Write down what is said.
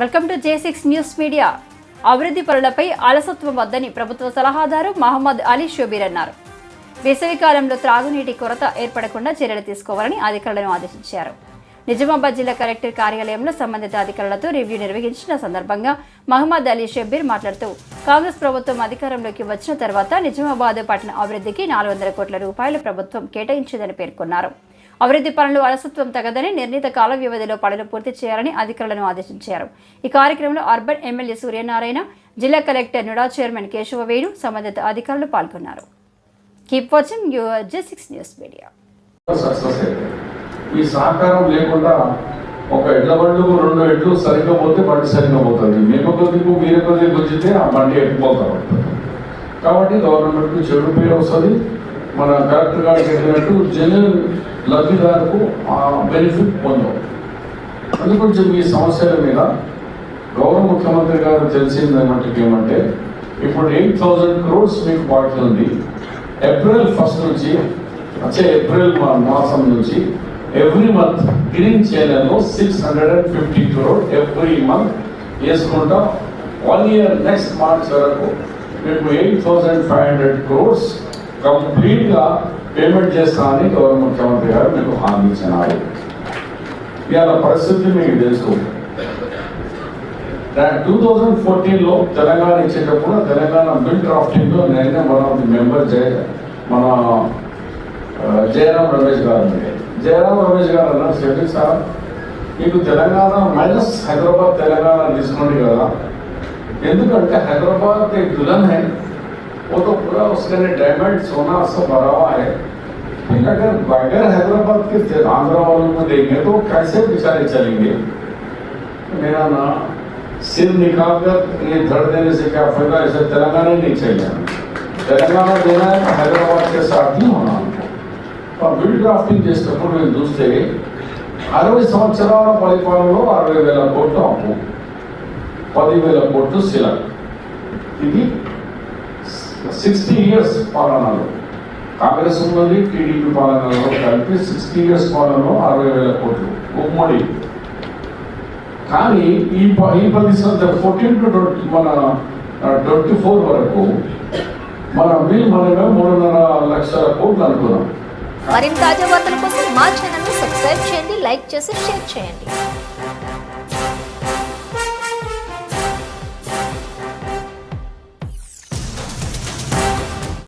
Welcome to J six news media. అభివృద్ధి పనులపై అలసత్వం వద్దని ప్రభుత్వ సలహాదారు మహమ్మద్ అలీ షోబీర్ అన్నారు. వేసవికాలంలో త్రాగునీటి కొరత ఏర్పడకుండా చర్యలు తీసుకోవాలని అధికారులను ఆదేశించారు. నిజామాబాద్ జిల్లా కలెక్టర్ కార్యాలయంలో సంబంధిత అధికారులతో రివ్యూ నిర్వహించిన సందర్భంగా మహమ్మద్ అలీ షబ్బీర్ మాట్లాడుతూ కాంగ్రెస్ ప్రభుత్వం అధికారంలోకి వచ్చిన తర్వాత నిజామాబాద్ పట్టణ అభివృద్ధికి నాలుగు వందల కోట్ల రూపాయలు ప్రభుత్వం కేటాయించిందని పేర్కొన్నారు. అభివృద్ధి పనులు అలసత్వం తగదని నిర్ణీత కాల వ్యవధిలో పనులు పూర్తి చేయాలని అధికారులను ఆదేశించారు. ఈ కార్యక్రమంలో అర్బన్ ఎమ్మెల్యే సూర్యనారాయణ జిల్లా కలెక్టర్ నుడా చైర్మన్ కేశవవేణు సంబంధిత అధికారులు పాల్గొన్నారు. Keep watching your J six news media ఈ సహకారం లేకుండా ఒక ఎడ్ల బండ్లు రెండు ఎడ్లు సరిగ్గా పోతే బండి సరిగ్గా పోతుంది. మేము కొద్దిగా మీరు కొద్దిగా వచ్చితే ఆ బండి ఎట్టుకోతా కాబట్టి గవర్నమెంట్కి చెడు పేరు వస్తుంది. మన కలెక్టర్ గారికి చెప్పినట్టు జనరల్ లబ్ధిదారుకు ఆ బెనిఫిట్ పొందవు. అందుకొంచెం ఈ సమస్యల మీద గౌరవ ముఖ్యమంత్రి గారు తెలిసింది మట్టుకు ఏమంటే ఇప్పుడు ఎయిట్ థౌజండ్ క్రోర్స్ మీకు బాకీ ఉంది. ఏప్రిల్ ఫస్ట్ నుంచి వచ్చే ఏప్రిల్ మా- మాసం నుంచి every month green చేనల్లో six hundred and fifty crore every month వేసుకుంటా. వన్ ఇయర్ నెక్స్ట్ మార్చ్ వరకు మీకు eight thousand five hundred crores కంప్లీట్గా పేమెంట్ చేస్తామని గౌరవ ముఖ్యమంత్రి గారు మీకు హామీ ఇచ్చినారు. ఇవాళ పరిస్థితి మీకు తెలుసుకోండి టూ థౌజండ్ ఫోర్టీన్లో తెలంగాణ ఇచ్చేటప్పుడు తెలంగాణ బిల్ డ్రాఫ్టింగ్లో నేనే వన్ ఆఫ్ ది మెంబర్ జయ మన జయరాం రమేష్ గారు జయరాం రమేష్ గారు అన్నారు సెక్రటరీ సార్ మీకు తెలంగాణ మైనస్ హైదరాబాద్ తెలంగాణ తీసుకోండి కదా. ఎందుకంటే హైదరాబాద్ దులన్ హై वो तो पूरा उसके लिए डायमंड सोना सब भरा हुआ है लेकिन अगर बगैर हैदराबाद के थे- आंध्रा वालों को देंगे तो कैसे बेचारे चलेंगे तो मेरा ना सिर निकाल कर ये धड़ देने से क्या फायदा ऐसे तेलंगाना ही नहीं चाहिए हमें। तेलंगाना देना है तो हैदराबाद के साथ ही होना हमको और బిల్ డ్రాఫ్టింగ్ చేసేటప్పుడు మేము చూస్తే అరవై సంవత్సరాల పరిపాలనలో అరవై వేల కోట్లు అప్పు పదివేల కోట్లు శిల ఇది సిక్స్టీ ఇయర్స్ పాలనలో. కాంగ్రెస్ ఉన్నది టీడీపీ పాలనలో కలిపి సిక్స్టీ ఇయర్స్ పాలనలో అరవై వేల కోట్లు. ఉమ్మడి. కానీ ఈ ప- ఈ పది ఫోర్టీన్ టు ట్వంటీ మన ట్వంటీ ఫోర్ వరకు మన బిల్ మనమే మూడున్నర లక్షల కోట్లు అనుకున్నాం. మరిన్ని తాజా వార్తల కోసం మా ఛానల్ సబ్స్క్రైబ్ చేయండి లైక్ చేసి షేర్ చేయండి.